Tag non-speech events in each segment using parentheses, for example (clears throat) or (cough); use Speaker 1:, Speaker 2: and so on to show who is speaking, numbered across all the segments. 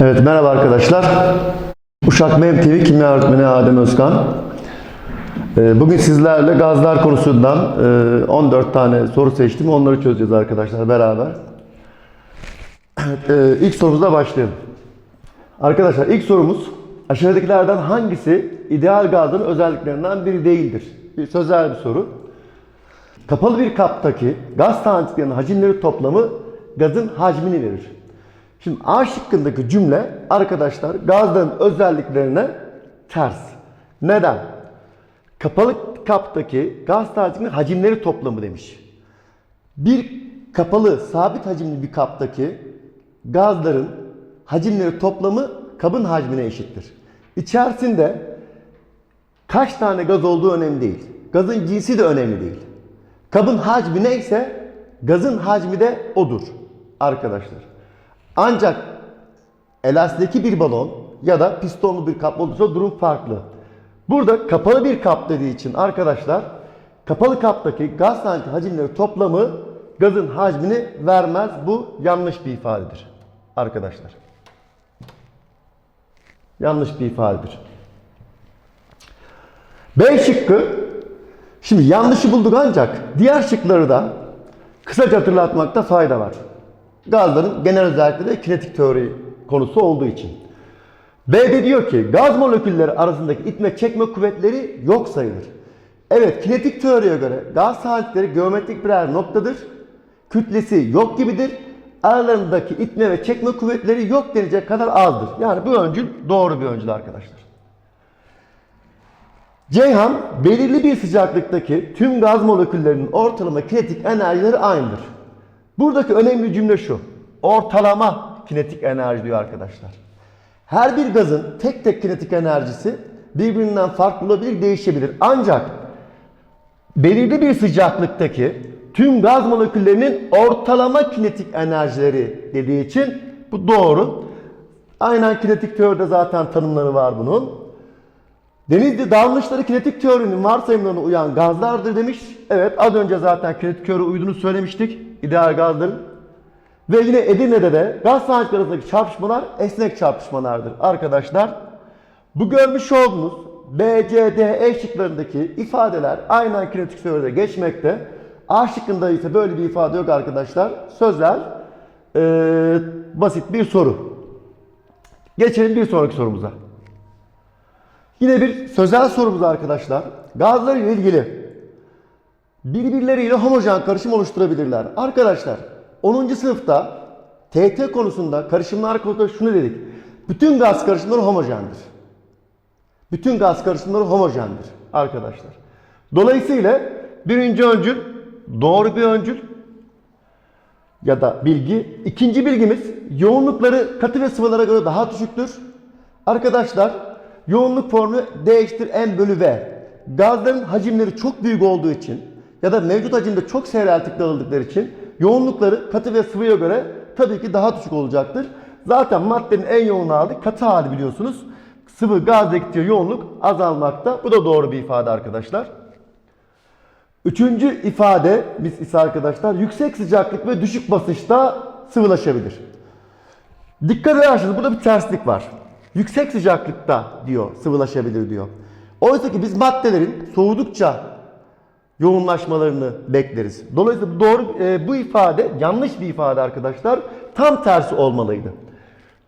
Speaker 1: Evet merhaba arkadaşlar. Uşak MEM TV Kimya Öğretmeni Adem Özkan. Ee, Bugün sizlerle gazlar konusundan e, 14 tane soru seçtim. Onları çözeceğiz arkadaşlar beraber. Evet, e, ilk sorumuzla başlayalım. Arkadaşlar ilk sorumuz aşağıdakilerden hangisi ideal gazın özelliklerinden biri değildir? Bir sözel bir soru. Kapalı bir kaptaki gaz taneciklerinin hacimleri toplamı gazın hacmini verir. Şimdi A şıkkındaki cümle arkadaşlar gazların özelliklerine ters. Neden? Kapalı kaptaki gaz taneciklerinin hacimleri toplamı demiş. Bir kapalı sabit hacimli bir kaptaki gazların hacimleri toplamı kabın hacmine eşittir. İçerisinde kaç tane gaz olduğu önemli değil. Gazın cinsi de önemli değil. Kabın hacmi neyse gazın hacmi de odur arkadaşlar. Ancak elastiki bir balon ya da pistonlu bir kap olursa durum farklı. Burada kapalı bir kap dediği için arkadaşlar kapalı kaptaki gaz tanecik hacimleri toplamı gazın hacmini vermez. Bu yanlış bir ifadedir arkadaşlar. Yanlış bir ifadedir. B şıkkı Şimdi yanlışı bulduk ancak diğer şıkları da kısaca hatırlatmakta fayda var. Gazların genel özellikleri kinetik teori konusu olduğu için. B'de diyor ki gaz molekülleri arasındaki itme çekme kuvvetleri yok sayılır. Evet kinetik teoriye göre gaz tanecikleri geometrik birer noktadır. Kütlesi yok gibidir. Aralarındaki itme ve çekme kuvvetleri yok denecek kadar azdır. Yani bu öncül doğru bir öncül arkadaşlar. Ceyhan belirli bir sıcaklıktaki tüm gaz moleküllerinin ortalama kinetik enerjileri aynıdır. Buradaki önemli cümle şu. Ortalama kinetik enerji diyor arkadaşlar. Her bir gazın tek tek kinetik enerjisi birbirinden farklı olabilir, değişebilir. Ancak belirli bir sıcaklıktaki tüm gaz moleküllerinin ortalama kinetik enerjileri dediği için bu doğru. Aynen kinetik teoride zaten tanımları var bunun. Denizli davranışları kinetik teorinin varsayımlarına uyan gazlardır demiş. Evet az önce zaten kinetik teori uyduğunu söylemiştik. İdeal gazların. Ve yine Edirne'de de gaz tanecikleri arasındaki çarpışmalar esnek çarpışmalardır arkadaşlar. Bu görmüş olduğunuz B, C, E ifadeler aynen kinetik teoride geçmekte. A şıkkında ise böyle bir ifade yok arkadaşlar. Sözel, ee, basit bir soru. Geçelim bir sonraki sorumuza. Yine bir sözel sorumuz arkadaşlar. Gazlar ile ilgili birbirleriyle homojen karışım oluşturabilirler. Arkadaşlar 10. sınıfta TT konusunda karışımlar konusunda şunu dedik. Bütün gaz karışımları homojendir. Bütün gaz karışımları homojendir arkadaşlar. Dolayısıyla birinci öncül doğru bir öncül ya da bilgi. İkinci bilgimiz yoğunlukları katı ve sıvılara göre daha düşüktür. Arkadaşlar yoğunluk formülü D eşittir M bölü V. Gazların hacimleri çok büyük olduğu için ya da mevcut hacimde çok seyreltikli alındıkları için yoğunlukları katı ve sıvıya göre tabii ki daha düşük olacaktır. Zaten maddenin en yoğun hali katı hali biliyorsunuz. Sıvı gaz gittiği yoğunluk azalmakta. Bu da doğru bir ifade arkadaşlar. Üçüncü ifade biz ise arkadaşlar yüksek sıcaklık ve düşük basınçta sıvılaşabilir. Dikkat ederseniz burada bir terslik var. Yüksek sıcaklıkta diyor sıvılaşabilir diyor. Oysa ki biz maddelerin soğudukça yoğunlaşmalarını bekleriz. Dolayısıyla doğru e, bu ifade yanlış bir ifade arkadaşlar. Tam tersi olmalıydı.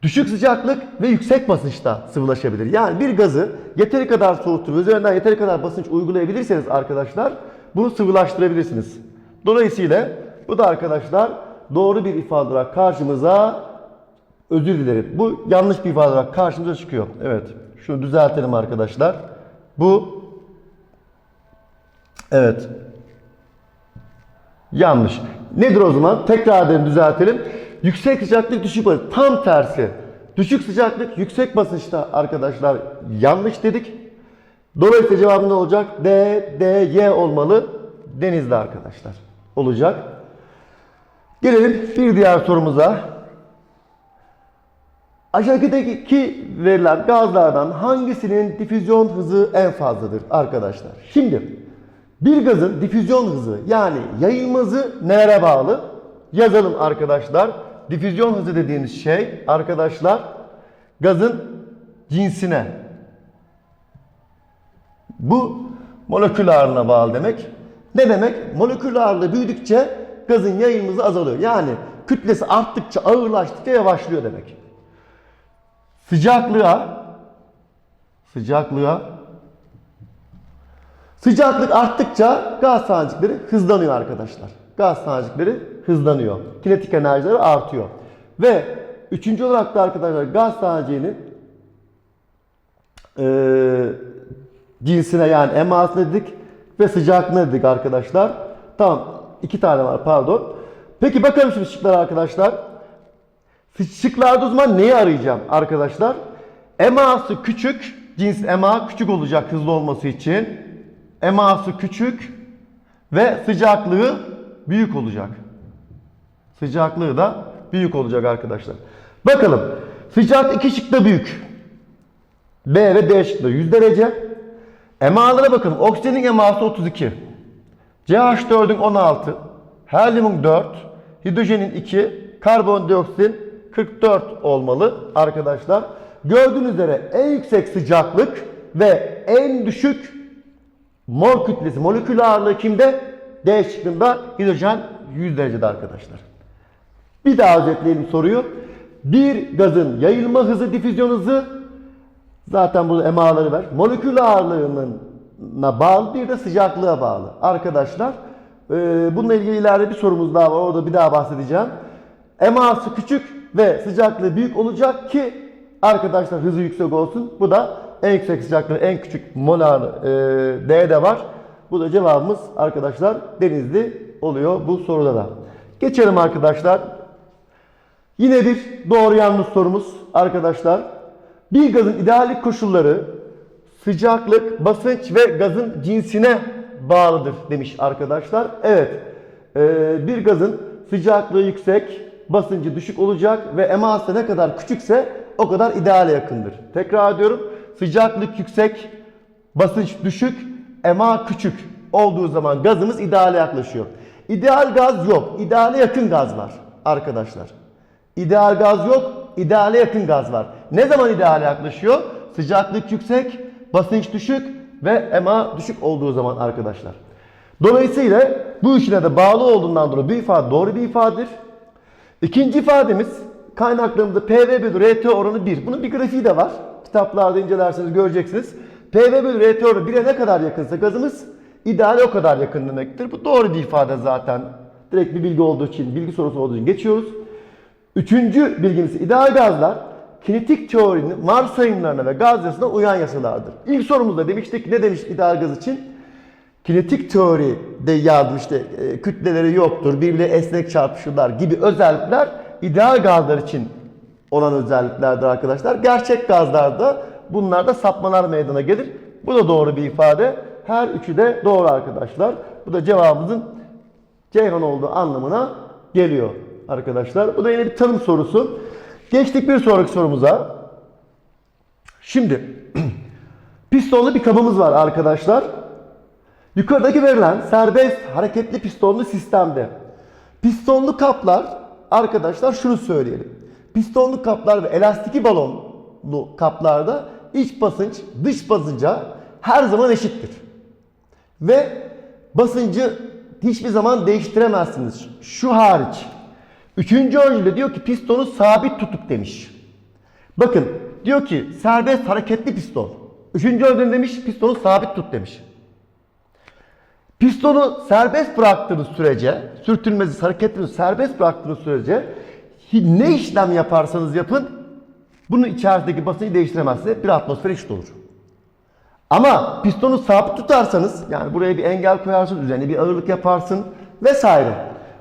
Speaker 1: Düşük sıcaklık ve yüksek basınçta sıvılaşabilir. Yani bir gazı yeteri kadar soğutur ve üzerinden yeteri kadar basınç uygulayabilirseniz arkadaşlar bunu sıvılaştırabilirsiniz. Dolayısıyla bu da arkadaşlar doğru bir ifade olarak karşımıza özür dilerim. Bu yanlış bir ifade olarak karşımıza çıkıyor. Evet. Şunu düzeltelim arkadaşlar. Bu evet. Yanlış. Nedir o zaman? Tekrar edelim, düzeltelim. Yüksek sıcaklık, düşük basınç. Tam tersi. Düşük sıcaklık, yüksek basınçta arkadaşlar yanlış dedik. Dolayısıyla cevabım ne olacak? D, D, Y olmalı. Denizli arkadaşlar. Olacak. Gelelim bir diğer sorumuza. Aşağıdaki verilen gazlardan hangisinin difüzyon hızı en fazladır arkadaşlar? Şimdi bir gazın difüzyon hızı yani yayılma hızı nelere bağlı? Yazalım arkadaşlar. Difüzyon hızı dediğimiz şey arkadaşlar gazın cinsine. Bu molekül ağırlığına bağlı demek. Ne demek? Molekül ağırlığı büyüdükçe gazın yayılma hızı azalıyor. Yani kütlesi arttıkça, ağırlaştıkça yavaşlıyor demek. Sıcaklığa sıcaklığa sıcaklık arttıkça gaz tanecikleri hızlanıyor arkadaşlar. Gaz tanecikleri hızlanıyor. Kinetik enerjileri artıyor. Ve üçüncü olarak da arkadaşlar gaz taneciğinin eee cinsine yani emasına dedik ve sıcaklığına dedik arkadaşlar. Tamam iki tane var pardon. Peki bakalım şimdi şıklara arkadaşlar. Şıklarda o zaman neyi arayacağım arkadaşlar? Eması küçük, cins ema küçük olacak hızlı olması için. Eması küçük ve sıcaklığı büyük olacak. Sıcaklığı da büyük olacak arkadaşlar. Bakalım. Sıcak iki şıkta büyük. B ve D şıkta 100 derece. Emalara bakın. Oksijenin eması 32. CH4'ün 16. Helyumun 4. Hidrojenin 2. Karbondioksitin 44 olmalı arkadaşlar. Gördüğünüz üzere en yüksek sıcaklık ve en düşük mol kütlesi, molekül ağırlığı kimde? D şıkkında hidrojen 100 derecede arkadaşlar. Bir daha özetleyelim soruyu. Bir gazın yayılma hızı, difüzyon hızı zaten burada emaları var. Molekül ağırlığına bağlı bir de sıcaklığa bağlı. Arkadaşlar e, bununla ilgili ileride bir sorumuz daha var. Orada bir daha bahsedeceğim. Eması küçük ve sıcaklığı büyük olacak ki arkadaşlar hızı yüksek olsun. Bu da en yüksek sıcaklığı en küçük molar e, D'de var. Bu da cevabımız arkadaşlar Denizli oluyor bu soruda da. Geçelim arkadaşlar. Yine bir doğru yanlış sorumuz arkadaşlar. Bir gazın idealik koşulları sıcaklık, basınç ve gazın cinsine bağlıdır demiş arkadaşlar. Evet, ee, bir gazın sıcaklığı yüksek, basıncı düşük olacak ve eması ne kadar küçükse o kadar ideale yakındır. Tekrar ediyorum, sıcaklık yüksek, basınç düşük, ema küçük olduğu zaman gazımız ideale yaklaşıyor. İdeal gaz yok, ideale yakın gaz var arkadaşlar. İdeal gaz yok, ideale yakın gaz var. Ne zaman ideale yaklaşıyor? Sıcaklık yüksek, basınç düşük ve ema düşük olduğu zaman arkadaşlar. Dolayısıyla bu işine de bağlı olduğundan dolayı bir ifade doğru bir ifadedir. İkinci ifademiz kaynaklarımızda PV bölü RT oranı 1. Bunun bir grafiği de var. Kitaplarda incelerseniz göreceksiniz. PV bölü RT oranı 1'e ne kadar yakınsa gazımız ideale o kadar yakın demektir. Bu doğru bir ifade zaten. Direkt bir bilgi olduğu için, bilgi sorusu olduğu için geçiyoruz. Üçüncü bilgimiz ideal gazlar kinetik teorinin varsayımlarına ve gaz yasasına uyan yasalardır. İlk sorumuzda demiştik ne demiş ideal gaz için? Kinetik teoride yardım işte e, kütleleri yoktur, birbirine esnek çarpışırlar gibi özellikler ideal gazlar için olan özelliklerdir arkadaşlar. Gerçek gazlarda bunlarda sapmalar meydana gelir. Bu da doğru bir ifade. Her üçü de doğru arkadaşlar. Bu da cevabımızın Ceyhan olduğu anlamına geliyor arkadaşlar. Bu da yine bir tanım sorusu. Geçtik bir sonraki sorumuza. Şimdi (clears throat) pistonlu bir kabımız var arkadaşlar. Yukarıdaki verilen serbest hareketli pistonlu sistemde pistonlu kaplar arkadaşlar şunu söyleyelim. Pistonlu kaplar ve elastiki balonlu kaplarda iç basınç dış basınca her zaman eşittir. Ve basıncı hiçbir zaman değiştiremezsiniz. Şu hariç. Üçüncü öncülde diyor ki pistonu sabit tutup demiş. Bakın diyor ki serbest hareketli piston. Üçüncü öncülde demiş pistonu sabit tut demiş. Pistonu serbest bıraktığınız sürece, sürtünmesi, hareketini serbest bıraktığınız sürece ne işlem yaparsanız yapın bunun içerisindeki basıncı değiştiremezsiniz. Bir atmosfer eşit olur. Ama pistonu sabit tutarsanız yani buraya bir engel koyarsın, üzerine bir ağırlık yaparsın vesaire.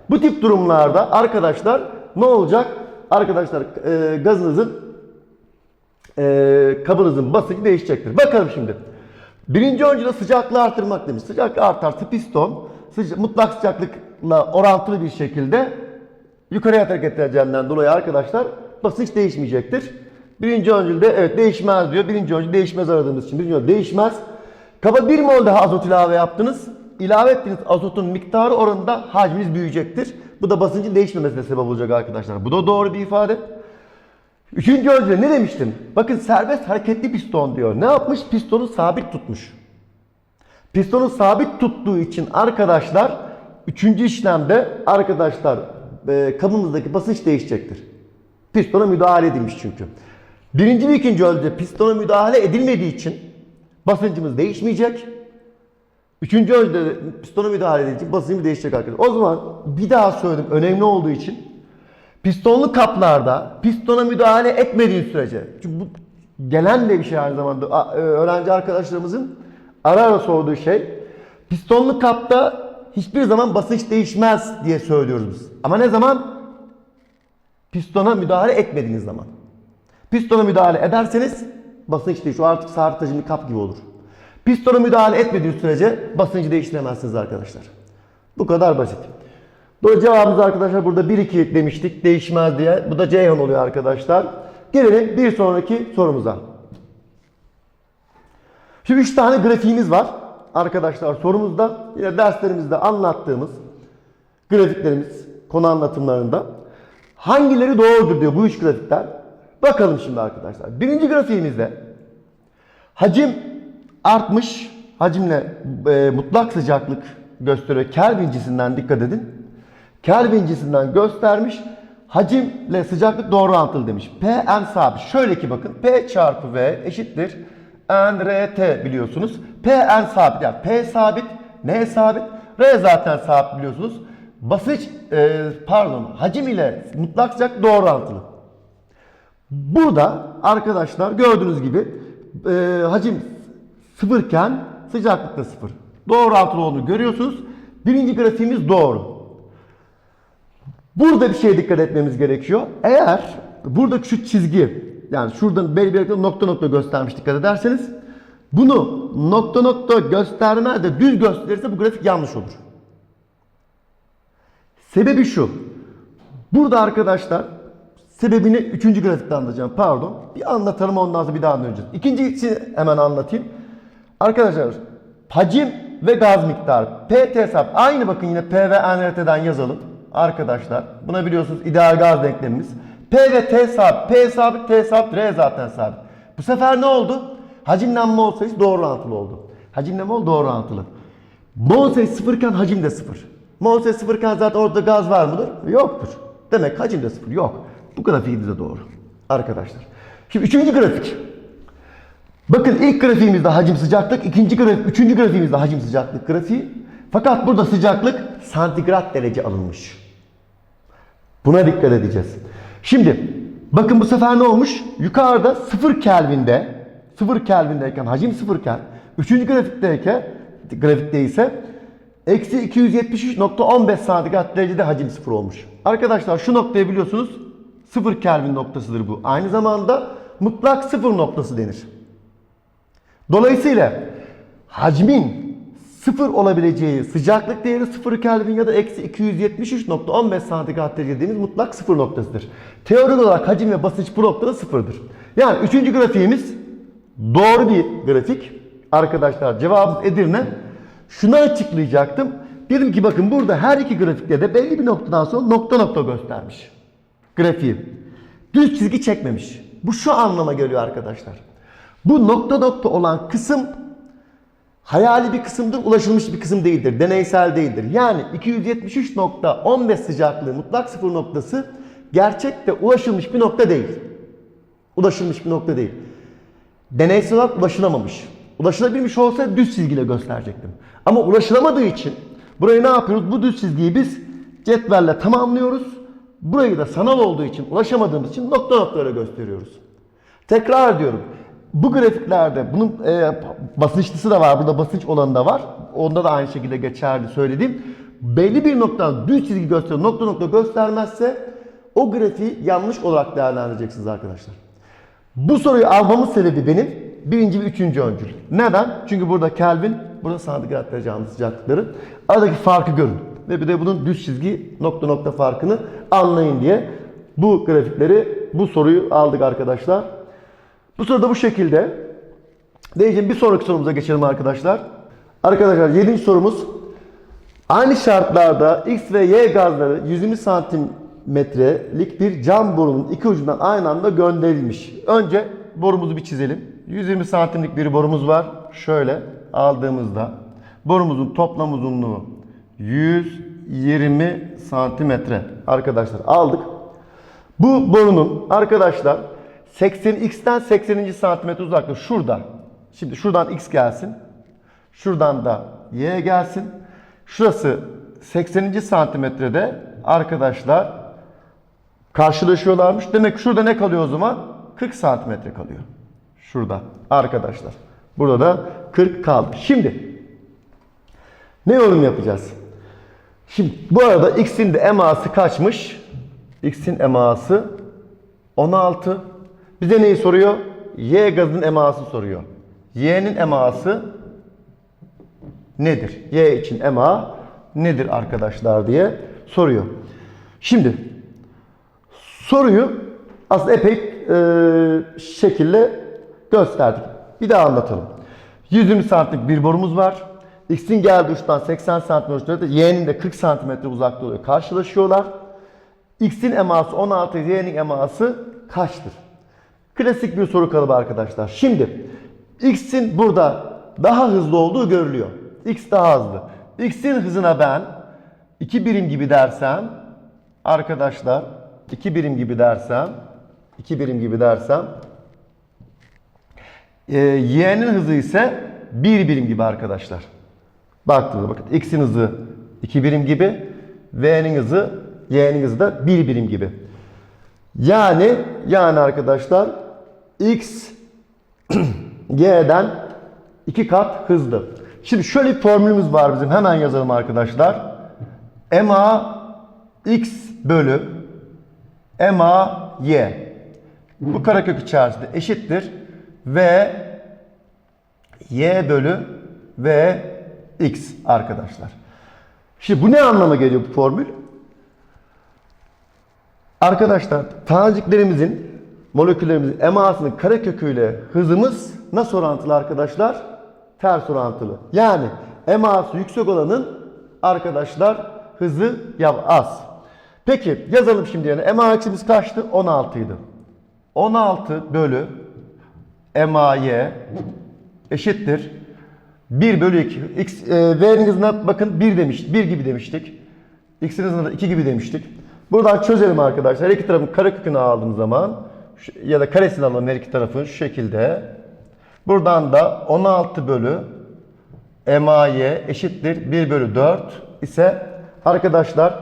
Speaker 1: Bu tip durumlarda arkadaşlar ne olacak? Arkadaşlar e, gazınızın e, kabınızın basıncı değişecektir. Bakalım şimdi. Birinci öncede sıcaklığı artırmak demiş. Sıcaklık artarsa piston sıca- mutlak sıcaklıkla orantılı bir şekilde yukarıya hareket edeceğinden dolayı arkadaşlar basınç değişmeyecektir. Birinci öncülde evet değişmez diyor. Birinci öncül değişmez aradığımız için. Birinci öncül değişmez. Kaba 1 mol daha azot ilave yaptınız. İlave ettiğiniz azotun miktarı oranında hacminiz büyüyecektir. Bu da basıncın değişmemesine sebep olacak arkadaşlar. Bu da doğru bir ifade. Üçüncü ölçüde ne demiştim? Bakın serbest hareketli piston diyor. Ne yapmış? Pistonu sabit tutmuş. Pistonu sabit tuttuğu için arkadaşlar üçüncü işlemde arkadaşlar e, kabımızdaki basınç değişecektir. Pistona müdahale edilmiş çünkü. Birinci ve ikinci ölçüde pistona müdahale edilmediği için basıncımız değişmeyecek. Üçüncü ölçüde pistona müdahale edildiği için basıncımız değişecek arkadaşlar. O zaman bir daha söyledim önemli olduğu için pistonlu kaplarda pistona müdahale etmediğin sürece çünkü bu gelen de bir şey aynı zamanda e, öğrenci arkadaşlarımızın ara ara sorduğu şey pistonlu kapta hiçbir zaman basınç değişmez diye söylüyoruz biz. Ama ne zaman? Pistona müdahale etmediğiniz zaman. Pistona müdahale ederseniz basınç değişiyor. Artık sabit hacimli kap gibi olur. Pistona müdahale etmediğiniz sürece basıncı değiştiremezsiniz arkadaşlar. Bu kadar basit. Dolayı cevabımız arkadaşlar burada 1-2 demiştik değişmez diye. Bu da Ceyhan oluyor arkadaşlar. Gelelim bir sonraki sorumuza. Şimdi 3 tane grafiğimiz var. Arkadaşlar sorumuzda yine derslerimizde anlattığımız grafiklerimiz konu anlatımlarında hangileri doğrudur diyor bu üç grafikten. Bakalım şimdi arkadaşlar. Birinci grafiğimizde hacim artmış. Hacimle e, mutlak sıcaklık gösteriyor. Kelvin cinsinden dikkat edin. Kelvin cinsinden göstermiş. Hacimle sıcaklık doğru orantılı demiş. P n sabit. Şöyle ki bakın. P çarpı V eşittir. N R T biliyorsunuz. P n sabit. Yani P sabit. N sabit. R zaten sabit biliyorsunuz. Basınç e, pardon hacim ile mutlak sıcaklık doğru orantılı. Burada arkadaşlar gördüğünüz gibi e, hacim sıfırken sıcaklık da sıfır. Doğru orantılı olduğunu görüyorsunuz. Birinci grafiğimiz doğru. Burada bir şeye dikkat etmemiz gerekiyor. Eğer buradaki şu çizgi yani şuradan belli bir nokta nokta göstermiş dikkat ederseniz bunu nokta nokta göstermez de düz gösterirse bu grafik yanlış olur. Sebebi şu. Burada arkadaşlar sebebini üçüncü grafikte anlatacağım. Pardon. Bir anlatalım ondan sonra bir daha anlayacağız. İkincisi hemen anlatayım. Arkadaşlar hacim ve gaz miktarı. PT hesap. Aynı bakın yine P ve NRT'den yazalım. Arkadaşlar buna biliyorsunuz ideal gaz denklemimiz. P ve T sabit. P sabit, T sabit, R zaten sabit. Bu sefer ne oldu? Hacimlenme mol sayısı doğru orantılı oldu. Hacimle mol doğru orantılı. Mol sayısı sıfırken hacim de sıfır. Mol sayısı sıfırken zaten orada gaz var mıdır? Yoktur. Demek hacim de sıfır. Yok. Bu grafiğimiz de doğru. Arkadaşlar. Şimdi üçüncü grafik. Bakın ilk grafiğimizde hacim sıcaklık, ikinci grafik, üçüncü grafiğimizde hacim sıcaklık grafiği. Fakat burada sıcaklık santigrat derece alınmış. Buna dikkat edeceğiz. Şimdi bakın bu sefer ne olmuş? Yukarıda 0 Kelvin'de 0 Kelvin'deyken hacim 0 iken 3. grafikteyken grafikte ise eksi 273.15 santigrat derecede hacim 0 olmuş. Arkadaşlar şu noktayı biliyorsunuz 0 Kelvin noktasıdır bu. Aynı zamanda mutlak sıfır noktası denir. Dolayısıyla hacmin sıfır olabileceği sıcaklık değeri 0 Kelvin ya da eksi 273.15 santigrat derece dediğimiz mutlak sıfır noktasıdır. Teorik olarak hacim ve basınç bu noktada sıfırdır. Yani üçüncü grafiğimiz doğru bir grafik. Arkadaşlar cevabımız Edirne. Şunu açıklayacaktım. Dedim ki bakın burada her iki grafikte de belli bir noktadan sonra nokta nokta göstermiş. Grafiği. Düz çizgi çekmemiş. Bu şu anlama geliyor arkadaşlar. Bu nokta nokta olan kısım hayali bir kısımdır, ulaşılmış bir kısım değildir, deneysel değildir. Yani 273.15 sıcaklığı mutlak sıfır noktası gerçekte ulaşılmış bir nokta değil. Ulaşılmış bir nokta değil. Deneysel olarak ulaşılamamış. Ulaşılabilmiş olsa düz çizgiyle gösterecektim. Ama ulaşılamadığı için burayı ne yapıyoruz? Bu düz çizgiyi biz cetvelle tamamlıyoruz. Burayı da sanal olduğu için ulaşamadığımız için nokta noktalara gösteriyoruz. Tekrar diyorum. Bu grafiklerde bunun e, basınçlısı da var. Burada basınç olanı da var. Onda da aynı şekilde geçerli söylediğim. Belli bir noktadan düz çizgi gösteriyor. Nokta nokta göstermezse o grafiği yanlış olarak değerlendireceksiniz arkadaşlar. Bu soruyu almamın sebebi benim birinci ve üçüncü öncül. Neden? Çünkü burada Kelvin, burada santigrat derece almış sıcaklıkları. Aradaki farkı görün. Ve bir de bunun düz çizgi nokta nokta farkını anlayın diye bu grafikleri, bu soruyu aldık arkadaşlar. Bu soru da bu şekilde. Diyeceğim bir sonraki sorumuza geçelim arkadaşlar. Arkadaşlar 7. sorumuz. Aynı şartlarda X ve Y gazları 120 santim metrelik bir cam borunun iki ucundan aynı anda gönderilmiş. Önce borumuzu bir çizelim. 120 santimlik bir borumuz var. Şöyle aldığımızda borumuzun toplam uzunluğu 120 santimetre. Arkadaşlar aldık. Bu borunun arkadaşlar 80 x'ten 80. santimetre uzaklığı şurada. Şimdi şuradan x gelsin. Şuradan da y gelsin. Şurası 80. santimetrede arkadaşlar karşılaşıyorlarmış. Demek şurada ne kalıyor o zaman? 40 santimetre kalıyor. Şurada arkadaşlar. Burada da 40 kaldı. Şimdi ne yorum yapacağız? Şimdi bu arada x'in de eması kaçmış? x'in eması 16. Bize neyi soruyor? Y gazının eması soruyor. Y'nin eması nedir? Y için ema nedir arkadaşlar diye soruyor. Şimdi soruyu aslında epey e, şekilde gösterdik. Bir daha anlatalım. 120 santimlik bir borumuz var. X'in geldiği uçtan 80 santim ölçüde Y'nin de 40 santimetre uzaklığı oluyor. Karşılaşıyorlar. X'in eması 16, Y'nin eması kaçtır? Klasik bir soru kalıbı arkadaşlar. Şimdi X'in burada daha hızlı olduğu görülüyor. X daha hızlı. X'in hızına ben 2 birim gibi dersem arkadaşlar 2 birim gibi dersem 2 birim gibi dersem e, Y'nin hızı ise 1 birim gibi arkadaşlar. Baktığınızda bakın X'in hızı 2 birim gibi V'nin hızı Y'nin hızı da 1 birim gibi. Yani yani arkadaşlar X (clears throat) Y'den 2 kat hızlı. Şimdi şöyle bir formülümüz var bizim. Hemen yazalım arkadaşlar. MA X bölü MA Y. Bu karekök içerisinde eşittir. V Y bölü V X arkadaşlar. Şimdi bu ne anlama geliyor bu formül? Arkadaşlar taneciklerimizin, moleküllerimizin emasının kareköküyle hızımız nasıl orantılı arkadaşlar? Ters orantılı. Yani eması yüksek olanın arkadaşlar hızı ya az. Peki yazalım şimdi yani ema eksimiz kaçtı? 16 idi. 16 bölü MAY eşittir 1 bölü 2. X, e, V'nin hızına bakın 1 demiş, 1 gibi demiştik. X'in hızına da 2 gibi demiştik. Buradan çözelim arkadaşlar. Her iki tarafın karekökünü aldığım zaman ya da karesini alalım her iki tarafın şu şekilde. Buradan da 16 bölü MAY eşittir 1 bölü 4 ise arkadaşlar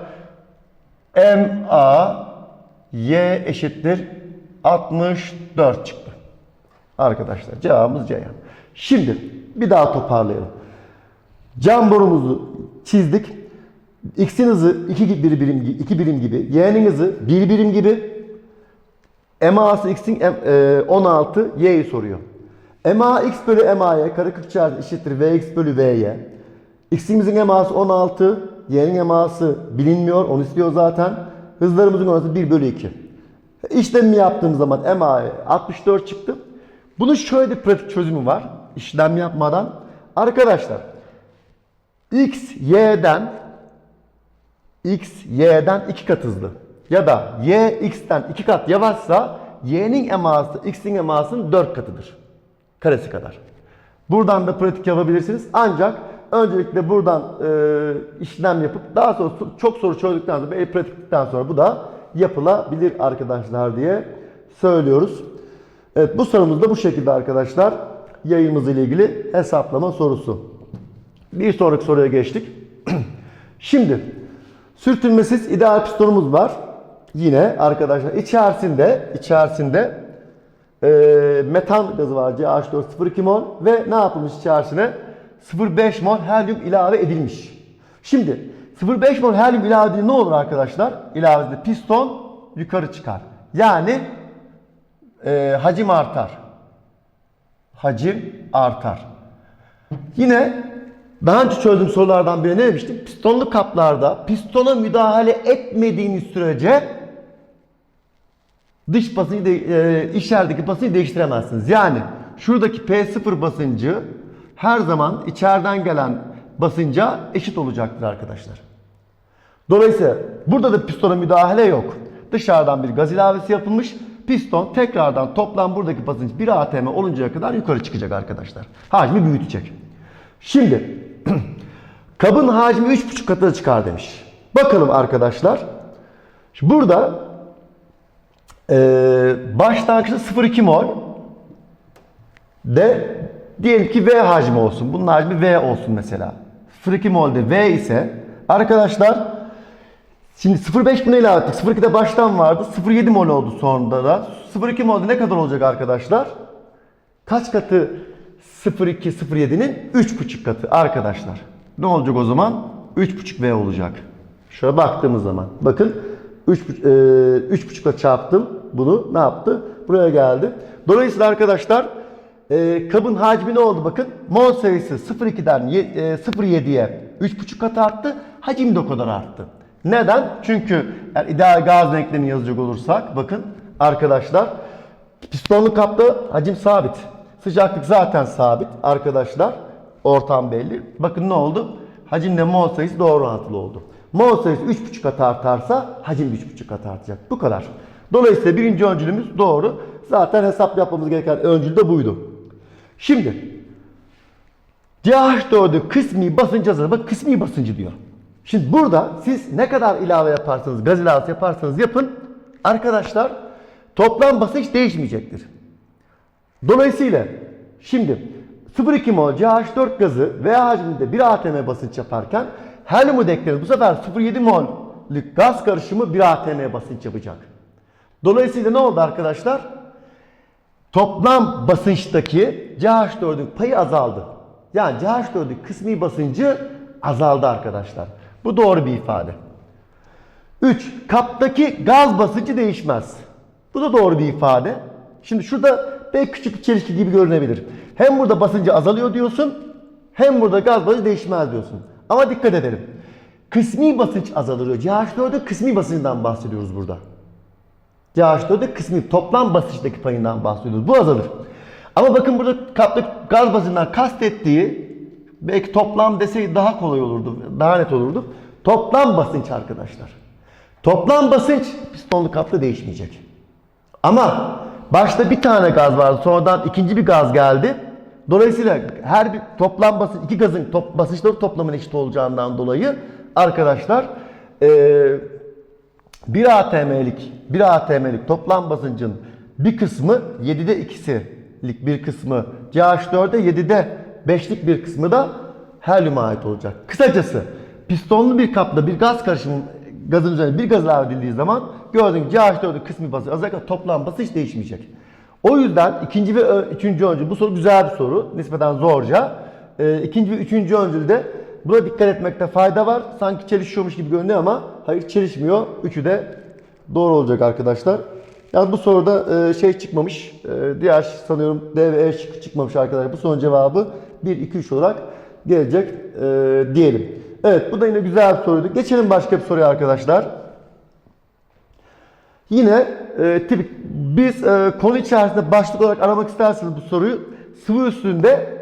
Speaker 1: MA Y eşittir 64 çıktı. Arkadaşlar cevabımız Ceyhan. Şimdi bir daha toparlayalım. Cam borumuzu çizdik. X'in hızı 2 birim, 2 birim gibi, Y'nin hızı 1 birim gibi. MA'sı X'in e, 16, Y'yi soruyor. MA X bölü MA'ya karekök çarpı eşittir VX bölü V'y. X'imizin eması 16, Y'nin eması bilinmiyor, onu istiyor zaten. Hızlarımızın orası 1 bölü 2. İşlemi yaptığım zaman MA 64 çıktı. Bunun şöyle bir pratik çözümü var. İşlem yapmadan. Arkadaşlar X, Y'den X, Y'den 2 kat hızlı. Ya da Y, X'ten 2 kat yavaşsa Y'nin eması X'in emasının 4 katıdır. Karesi kadar. Buradan da pratik yapabilirsiniz. Ancak öncelikle buradan e, işlem yapıp daha sonra so- çok soru çözdükten sonra ve pratikten sonra bu da yapılabilir arkadaşlar diye söylüyoruz. Evet bu sorumuz da bu şekilde arkadaşlar. Yayımız ile ilgili hesaplama sorusu. Bir sonraki soruya geçtik. (clears throat) Şimdi sürtünmesiz ideal pistonumuz var. Yine arkadaşlar içerisinde içerisinde e, metan gazı var CH4 0,2 mol ve ne yapılmış içerisine 0,5 mol helyum ilave edilmiş. Şimdi 0,5 mol helyum ilave edildiğinde ne olur arkadaşlar? İlave edildiğinde piston yukarı çıkar. Yani e, hacim artar. Hacim artar. Yine daha önce çözdüğüm sorulardan biri ne demiştim? Pistonlu kaplarda pistona müdahale etmediğiniz sürece dış basıncı de, e, içerideki basıncı değiştiremezsiniz. Yani şuradaki P0 basıncı her zaman içeriden gelen basınca eşit olacaktır arkadaşlar. Dolayısıyla burada da pistona müdahale yok. Dışarıdan bir gaz ilavesi yapılmış. Piston tekrardan toplam buradaki basınç 1 atm oluncaya kadar yukarı çıkacak arkadaşlar. Hacmi büyütecek. Şimdi (clears throat) kabın hacmi 3,5 katına çıkar demiş. Bakalım arkadaşlar. Burada başlangıçta 0,2 mol de diyelim ki V hacmi olsun. Bunun hacmi V olsun mesela. 0,2 molde V ise arkadaşlar şimdi 0,5 buna ilave ettik. 0,2'de baştan vardı. 0,7 mol oldu sonunda da. 0,2 molde ne kadar olacak arkadaşlar? Kaç katı 0,2 0,7'nin 3,5 katı arkadaşlar. Ne olacak o zaman? 3,5 V olacak. Şöyle baktığımız zaman. Bakın 3,5 e, 3,5'la çarptım bunu. Ne yaptı? Buraya geldi. Dolayısıyla arkadaşlar e, kabın hacmi ne oldu bakın? Mol sayısı 0,2'den ye- e, 0,7'ye 3,5 kat arttı. Hacim de o kadar arttı. Neden? Çünkü eğer ideal gaz denklemini yazacak olursak bakın arkadaşlar pistonlu kapta hacim sabit. Sıcaklık zaten sabit arkadaşlar. Ortam belli. Bakın ne oldu? Hacimle mol sayısı doğru orantılı oldu. Mol sayısı 3,5 kat artarsa hacim de 3,5 kat artacak. Bu kadar. Dolayısıyla birinci öncülümüz doğru. Zaten hesap yapmamız gereken öncül de buydu. Şimdi CH4'ü kısmi basıncı azalır. Bak kısmi basıncı diyor. Şimdi burada siz ne kadar ilave yaparsanız, gaz ilavesi yaparsanız yapın. Arkadaşlar toplam basınç değişmeyecektir. Dolayısıyla şimdi 0,2 mol CH4 gazı V hacminde 1 atm basınç yaparken helyumu da ekleriz. Bu sefer 0,7 mol'lük gaz karışımı 1 atm basınç yapacak. Dolayısıyla ne oldu arkadaşlar? Toplam basınçtaki CH4'ün payı azaldı. Yani CH4'ün kısmi basıncı azaldı arkadaşlar. Bu doğru bir ifade. 3. Kaptaki gaz basıncı değişmez. Bu da doğru bir ifade. Şimdi şurada belki küçük bir çelişki gibi görünebilir. Hem burada basıncı azalıyor diyorsun, hem burada gaz basıncı değişmez diyorsun. Ama dikkat edelim. Kısmi basınç azalıyor. CH4'ün kısmi basıncından bahsediyoruz burada. CH4'de kısmi toplam basınçtaki payından bahsediyoruz. Bu azalır. Ama bakın burada kaptaki gaz basıncından kastettiği belki toplam deseydi daha kolay olurdu, daha net olurdu. Toplam basınç arkadaşlar. Toplam basınç pistonlu kapta değişmeyecek. Ama başta bir tane gaz vardı, sonradan ikinci bir gaz geldi. Dolayısıyla her bir toplam basınç, iki gazın top, basınçları toplamın eşit olacağından dolayı arkadaşlar eee 1 atm'lik 1 atm'lik toplam basıncın bir kısmı 7'de 2'silik bir kısmı CH4'de 7'de 5'lik bir kısmı da helyuma ait olacak. Kısacası pistonlu bir kapta bir gaz karışımı gazın üzerine bir gaz ilave edildiği zaman gördüğün gibi CH4'ün kısmi basınç azalırken toplam basınç değişmeyecek. O yüzden ikinci ve üçüncü öncül bu soru güzel bir soru. Nispeten zorca. Ee, ikinci ve üçüncü öncülde buna dikkat etmekte fayda var. Sanki çelişiyormuş gibi görünüyor ama hayır çelişmiyor. Üçü de doğru olacak arkadaşlar. Yani bu soruda e, şey çıkmamış. E, diğer sanıyorum D ve E şıkkı çıkmamış arkadaşlar. Bu sorunun cevabı 1, 2, 3 olarak gelecek e, diyelim. Evet bu da yine güzel bir soruydu. Geçelim başka bir soruya arkadaşlar. Yine e, tipik biz e, konu içerisinde başlık olarak aramak isterseniz bu soruyu sıvı üstünde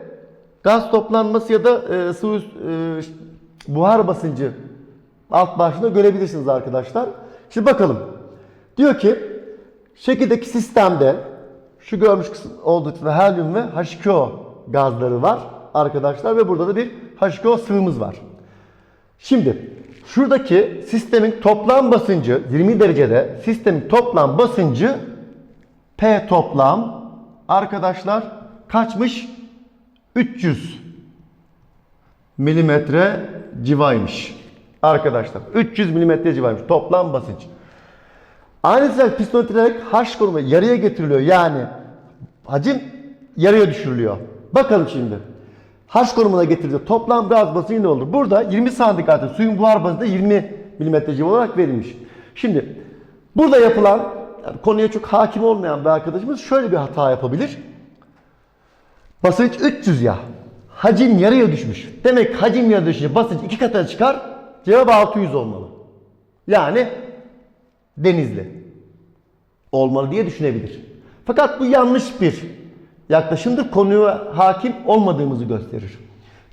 Speaker 1: gaz toplanması ya da e, sıvı e, buhar basıncı alt başlığında görebilirsiniz arkadaşlar. Şimdi bakalım. Diyor ki şekildeki sistemde şu görmüş kısım olduğu için helyum ve H2O gazları var arkadaşlar ve burada da bir H2O sıvımız var. Şimdi şuradaki sistemin toplam basıncı 20 derecede sistemin toplam basıncı P toplam arkadaşlar kaçmış? 300 milimetre civaymış. Arkadaşlar 300 milimetre civaymış toplam basınç. Aynı zamanda piston itilerek H konumu yarıya getiriliyor. Yani hacim yarıya düşürülüyor. Bakalım şimdi. H konumuna getirildi. Toplam gaz basıncı ne olur? Burada 20 santigrat suyun buhar basıncı da 20 milimetre civa olarak verilmiş. Şimdi burada yapılan yani konuya çok hakim olmayan bir arkadaşımız şöyle bir hata yapabilir. Basınç 300 ya. Hacim yarıya düşmüş. Demek hacim yarıya düşünce basınç iki katına çıkar. Cevap 600 olmalı. Yani Denizli olmalı diye düşünebilir. Fakat bu yanlış bir yaklaşımdır. Konuya hakim olmadığımızı gösterir.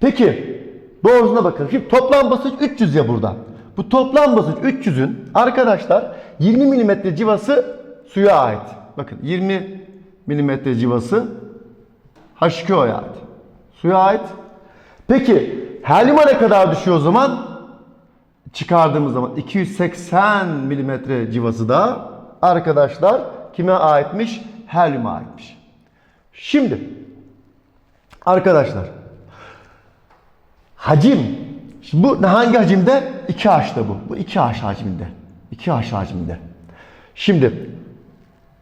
Speaker 1: Peki doğrusuna bakın. Şimdi toplam basınç 300 ya burada. Bu toplam basınç 300'ün arkadaşlar 20 milimetre civası suya ait. Bakın 20 milimetre civası H2O'ya ait. Suya ait. Peki helyuma ne kadar düşüyor o zaman? Çıkardığımız zaman 280 milimetre civası da arkadaşlar kime aitmiş? Helyuma aitmiş. Şimdi arkadaşlar hacim şimdi bu hangi hacimde? 2H'da bu. Bu 2H hacminde. 2H hacminde. Şimdi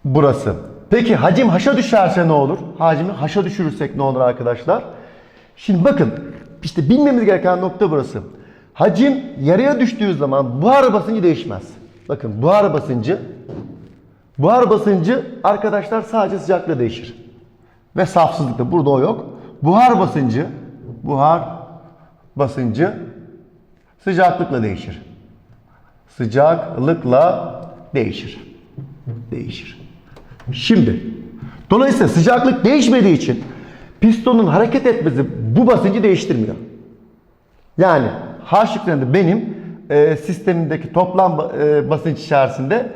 Speaker 1: burası. Peki hacim H'a düşerse ne olur? Hacimi H'a düşürürsek ne olur arkadaşlar? Şimdi bakın işte bilmemiz gereken nokta burası. Hacim yarıya düştüğü zaman buhar basıncı değişmez. Bakın buhar basıncı buhar basıncı arkadaşlar sadece sıcaklıkla değişir. Ve safsızlıkta burada o yok. Buhar basıncı buhar basıncı sıcaklıkla değişir. Sıcaklıkla değişir. Değişir. Şimdi dolayısıyla sıcaklık değişmediği için pistonun hareket etmesi bu basıncı değiştirmiyor. Yani H yükselende benim e, sistemimdeki toplam e, basınç içerisinde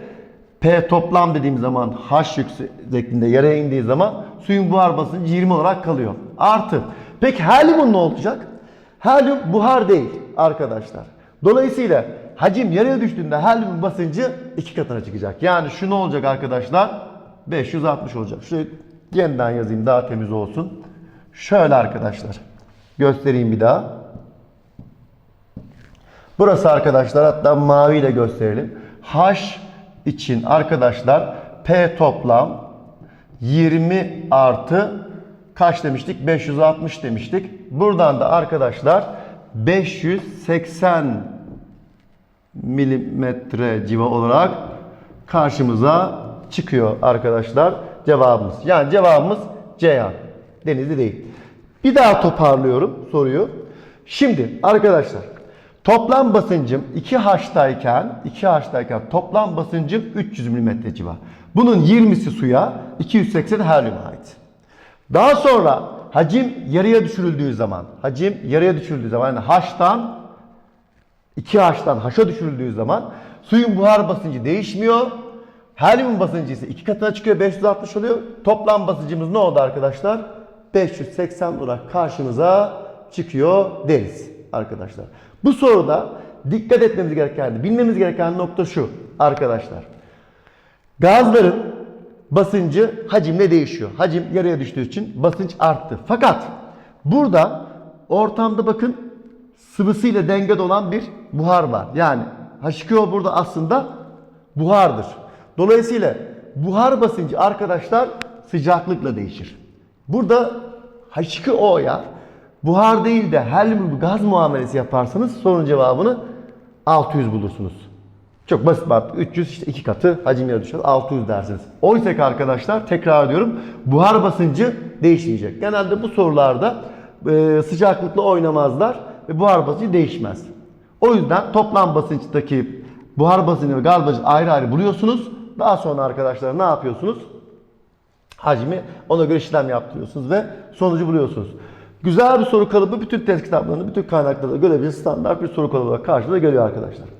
Speaker 1: P toplam dediğim zaman H yüksekliğinde yarıya indiği zaman suyun buhar basıncı 20 olarak kalıyor. Artı. Peki helyumun ne olacak? Helyum buhar değil arkadaşlar. Dolayısıyla hacim yarıya düştüğünde helyumun basıncı iki katına çıkacak. Yani şu ne olacak arkadaşlar? 560 olacak. Şöyle yeniden yazayım daha temiz olsun. Şöyle arkadaşlar. Göstereyim bir daha. Burası arkadaşlar hatta maviyle gösterelim. H için arkadaşlar P toplam 20 artı kaç demiştik? 560 demiştik. Buradan da arkadaşlar 580 milimetre civa olarak karşımıza çıkıyor arkadaşlar cevabımız. Yani cevabımız Ceyhan. Denizli değil. Bir daha toparlıyorum soruyu. Şimdi arkadaşlar toplam basıncım 2H'tayken 2H'tayken toplam basıncım 300 mm civa. Bunun 20'si suya 280 helyuma ait. Daha sonra hacim yarıya düşürüldüğü zaman hacim yarıya düşürüldüğü zaman yani H'tan 2H'tan H'a düşürüldüğü zaman suyun buhar basıncı değişmiyor. Helyumun basıncı ise iki katına çıkıyor 560 oluyor. Toplam basıncımız ne oldu arkadaşlar? 580 olarak karşımıza çıkıyor deriz arkadaşlar. Bu soruda dikkat etmemiz gereken, bilmemiz gereken nokta şu arkadaşlar. Gazların basıncı hacimle değişiyor. Hacim yarıya düştüğü için basınç arttı. Fakat burada ortamda bakın sıvısıyla dengede olan bir buhar var. Yani H2O burada aslında buhardır. Dolayısıyla buhar basıncı arkadaşlar sıcaklıkla değişir. Burada H2O'ya buhar değil de helyum bir gaz muamelesi yaparsanız sorunun cevabını 600 bulursunuz. Çok basit mantık. 300 işte iki katı hacim yarı düşer. 600 dersiniz. Oysa ki arkadaşlar tekrar diyorum buhar basıncı değişmeyecek. Genelde bu sorularda e, sıcaklıkla oynamazlar ve buhar basıncı değişmez. O yüzden toplam basınçtaki buhar basıncı ve gaz basıncı ayrı ayrı buluyorsunuz. Daha sonra arkadaşlar ne yapıyorsunuz? Hacmi ona göre işlem yaptırıyorsunuz ve sonucu buluyorsunuz. Güzel bir soru kalıbı bütün test kitaplarında, bütün kaynaklarda görebileceğiniz standart bir soru kalıbı karşınıza geliyor arkadaşlar.